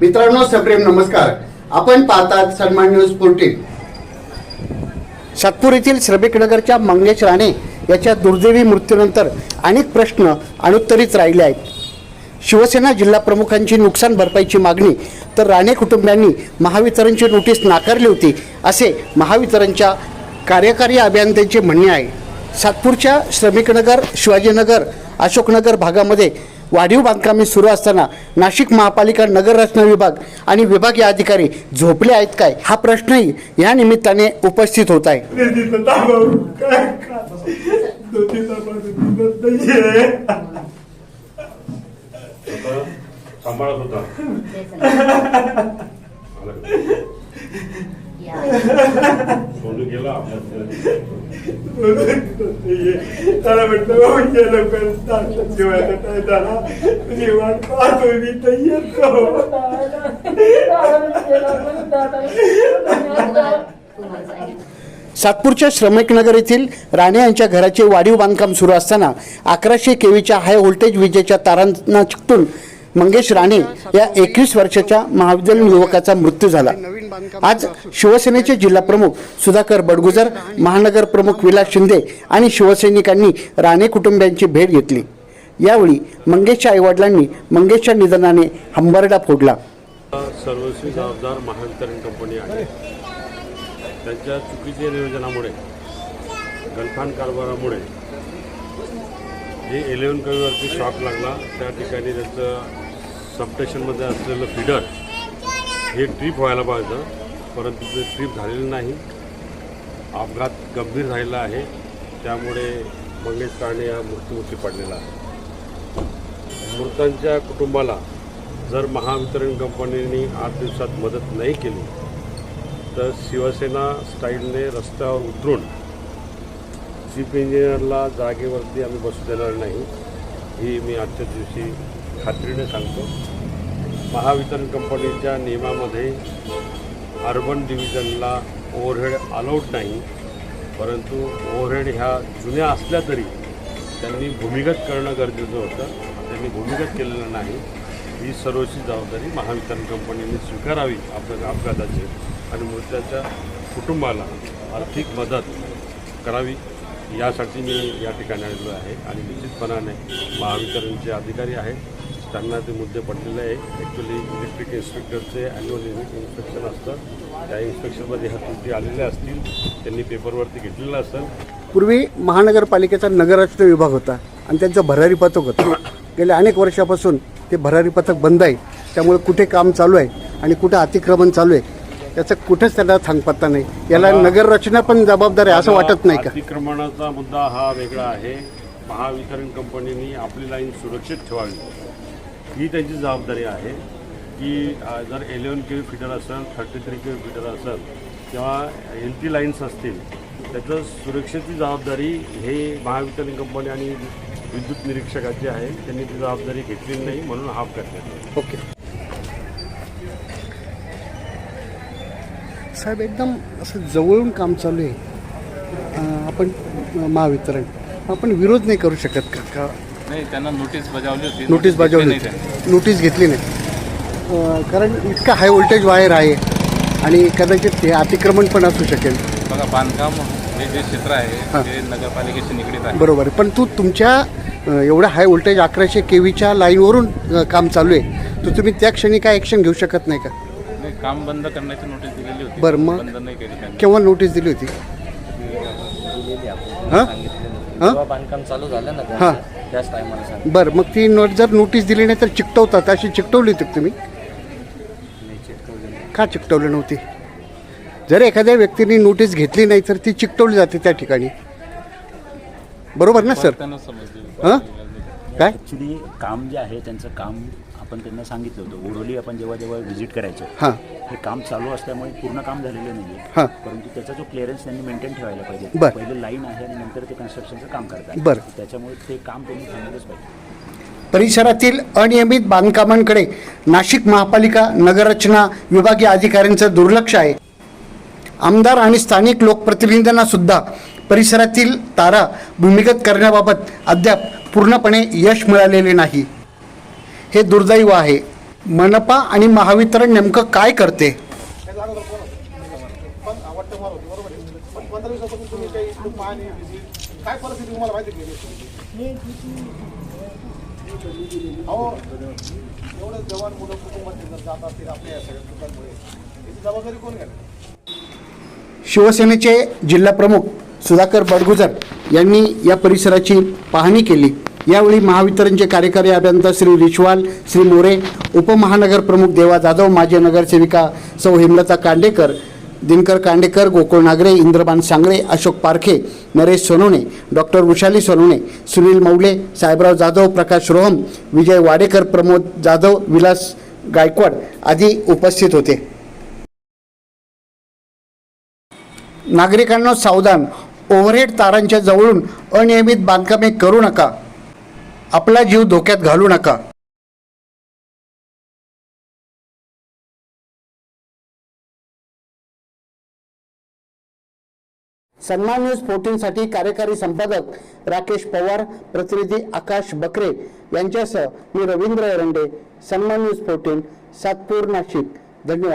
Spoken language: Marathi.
मित्रांनो सप्रेम नमस्कार. आपण पाहतात सन्मान न्यूज फोर्टीन सातपूर येथील श्रमिक नगरच्या मंगेश राणे याच्या दुर्दैवी मृत्यूनंतर अनेक प्रश्न अनुत्तरित राहिले आहेत. शिवसेना जिल्हा प्रमुखांची नुकसान भरपाईची मागणी तर राणे कुटुंबियांनी महावितरणची नोटीस नाकारली होती असे महावितरणच्या कार्यकारी अभियंत्यांचे म्हणणे आहे. सातपूरच्या श्रमिकनगर शिवाजीनगर अशोकनगर भागामध्ये वाढीव बांधकामे सुरू असताना नाशिक महापालिका नगर रचना विभाग आणि विभागीय अधिकारी झोपले आहेत काय? हा प्रश्नही या निमित्ताने उपस्थित होत आहे. सांभाळत होता. सोनू गेला त्याला म्हटलं म्हणजे ये लवकर ताटं जेवायचा झाला तुझी वाट मी तर येतो सातपूरच्या श्रमिकनगर येथील राणे यांच्या घराचे वाढीव बांधकाम सुरू असताना अकराशे केवीच्या हाय व्होल्टेज विजेच्या तारांना चिकटून मंगेश राणे या एकवीस वर्षाच्या महाविद्यालयीन युवकाचा मृत्यू झाला. आज शिवसेनेचे जिल्हा प्रमुख सुधाकर बडगुजर महानगर प्रमुख विलास शिंदे आणि शिवसैनिकांनी राणे कुटुंबियांची भेट घेतली. यावेळी मंगेशच्या आईवडिलांनी मंगेशच्या निधनाने हंबरडा फोडला. सर्वस्वी जबाबदार महावितरण कंपनी आहे. त्यांच्या चुकीच्या नियोजनामुळे गलफान कारभारामुळे जे इलेव्हन कवीवरती शॉक लागला त्या ठिकाणी त्यांचं सबस्टेशनमध्ये असलेलं फिडर हे ट्रीप व्हायला पाहिजे. परंतु ते ट्रीप झालेलं नाही. अपघात गंभीर झालेला आहे. त्यामुळे मंगेश काणे हा मृत्यूमुखी पडलेला आहे. मृतांच्या कुटुंबाला जर महावितरण कंपनीने आठ दिवसात मदत नाही केली तर शिवसेना स्टाईलने रस्त्यावर उतरून चीफ इंजिनियरला जागेवरती आम्ही बसू देणार नाही. ही मी आजच्या दिवशी खात्रीने सांगतो. महावितरण कंपनीच्या नियमामध्ये अर्बन डिव्हिजनला ओव्हरहेड अलाउड नाही परंतु ओव्हरहेड ह्या जुन्या असल्या तरी त्यांनी भूमिगत करणं गरजेचं होतं. त्यांनी भूमिगत केलेलं नाही. ही सर्वस्वी जबाबदारी महावितरण कंपनीने स्वीकारावी आपल्या अपघाताची आणि मृताच्या कुटुंबाला आर्थिक मदत करावी यासाठी मी या ठिकाणी आलेलो आहे. आणि निश्चितपणाने महावितरणचे अधिकारी आहेत. त्यांना ते मुद्दे पडलेले आहे ॲक्च्युली इलेक्ट्रिक इन्स्पेक्टरचे ॲन्युअल इन्स्पेक्शन असतं. त्या इन्स्पेक्शनमध्ये ह्या त्रुटी आलेल्या असतील त्यांनी पेपरवरती घेतलेलं असेल. पूर्वी महानगरपालिकेचा नगररचना विभाग होता आणि त्यांचं भरारी पथक होतं. गेल्या अनेक वर्षापासून ते भरारी पथक बंद आहे. त्यामुळे कुठे काम चालू आहे आणि कुठे अतिक्रमण चालू आहे त्याचं कुठेच त्यांना थांगपत्ता नाही. याला नगररचना पण जबाबदार आहे असं वाटत नाही का? अतिक्रमणाचा मुद्दा हा वेगळा आहे. महावितरण कंपनीने आपली लाईन सुरक्षित ठेवावी. ही त्यांची जबाबदारी आहे की जर इलेवन के फिटर असेल थर्टी थ्री के फिटर असेल किंवा एल टी लाईन्स असतील त्याचं सुरक्षेची जबाबदारी हे महावितरण कंपनी आणि विद्युत निरीक्षकाची आहे. त्यांनी ती जबाबदारी घेतली नाही म्हणून हाफ अपघात ओके. साहेब एकदम असं जवळून काम चालू आहे. आपण महावितरण. आपण विरोध नाही करू शकत का? का नाही त्यांना नोटीस बजावली होती. नोटीस बजावली नाही होती. नोटीस घेतली नाही. अं, कारण इतका हाय व्होल्टेज वायर आहे आणि कदाचित ते अतिक्रमण पण असू शकेल. त्यांनी. बघा बांधकाम हे जे क्षेत्र हां. आहे ते नगरपालिकेशी निगडीत आहे. बरोबर. आहे पण तू तुमच्या अं, एवढ्या हाय व्होल्टेज अकराशे के व्हीच्या लाईनवरून अं, काम चालू आहे. तर तुम्ही त्या क्षणी काय ॲक्शन घेऊ शकत नाही का? नाही, काम बंद करण्याची नोटीस दिलेली होती. बरं, मग? बंद नाही केली त्यांनी. केव्हा नोटीस दिली होती? हां? हां? बांधकाम चालू झालं ना हां. त्यांचं, त्याच टायमाला सांग बरं मग ती नोट जर नोटीस दिली नाही तर चिकटवतात. अशी चिकटवली होती का तुम्ही? का चिकटवली नव्हती? जर एखाद्या व्यक्तीने नोटीस घेतली नाही तर ती चिकटवली जाते त्या ठिकाणी. बरोबर ना सर? त्यांना समजली. हां? काय? ॲक्च्युली काम जे आहे त्यांचं काम आपण त्यांना सांगितलं होतं ओढोली आपण जेव्हा जेव्हा व्हिजिट करायचं हां. हे काम चालू असल्यामुळे पूर्ण काम झालेलं नाही हां. परंतु त्याचा जो क्लिअरन्स त्यांनी मेंटेन ठेवायला पाहिजे. बरं. पहिले लाईन आहे आणि नंतर ते कन्स्ट्रक्शनचं काम करतात. बरं. त्याच्यामुळे ते काम त्यांनी थांबवलंच पाहिजे. परिसरातील अनियमित बांधकामांकडे नाशिक महापालिका नगररचना विभागीय अधिकाऱ्यांचं दुर्लक्ष आहे. आमदार आणि स्थानिक लोकप्रतिनिधींना सुद्धा परिसरातील तारा भूमिगत करण्याबाबत अद्याप पूर्णपणे यश मिळालेले नाही. हे दुर्दैव आहे. मनपा आणि महावितरण नेमकं काय करते? शिवसेनेचे जिल्हाप्रमुख सुधाकर बडगुजर यांनी या परिसराची पाहणी केली. यावेळी महावितरणचे कार्यकारी अभियंता श्री रिश्वाल श्री मोरे उपमहानगर प्रमुख देवा जाधव माजी नगरसेविका सौ हेमलता कांडेकर दिनकर कांडेकर गोकुळ नागरे इंद्रबान सांगळे अशोक पारखे नरेश सोनवणे डॉक्टर वृषाली सोनवणे सुनील मौले साहेबराव जाधव प्रकाश रोहम विजय वाडेकर प्रमोद जाधव विलास गायकवाड आदी उपस्थित होते. नागरिकांना सावधान. ओव्हरहेड तारांच्या जवळून अनियमित बांधकामे करू नका. आपला जीव धोक्यात घालू नका. सन्मान न्यूज फोर्टीनसाठी कार्यकारी संपादक राकेश पवार प्रतिनिधी आकाश बकरे यांच्यासह मी रवींद्र एरंडे सन्मान न्यूज फोर्टीन सातपूर नाशिक. धन्यवाद.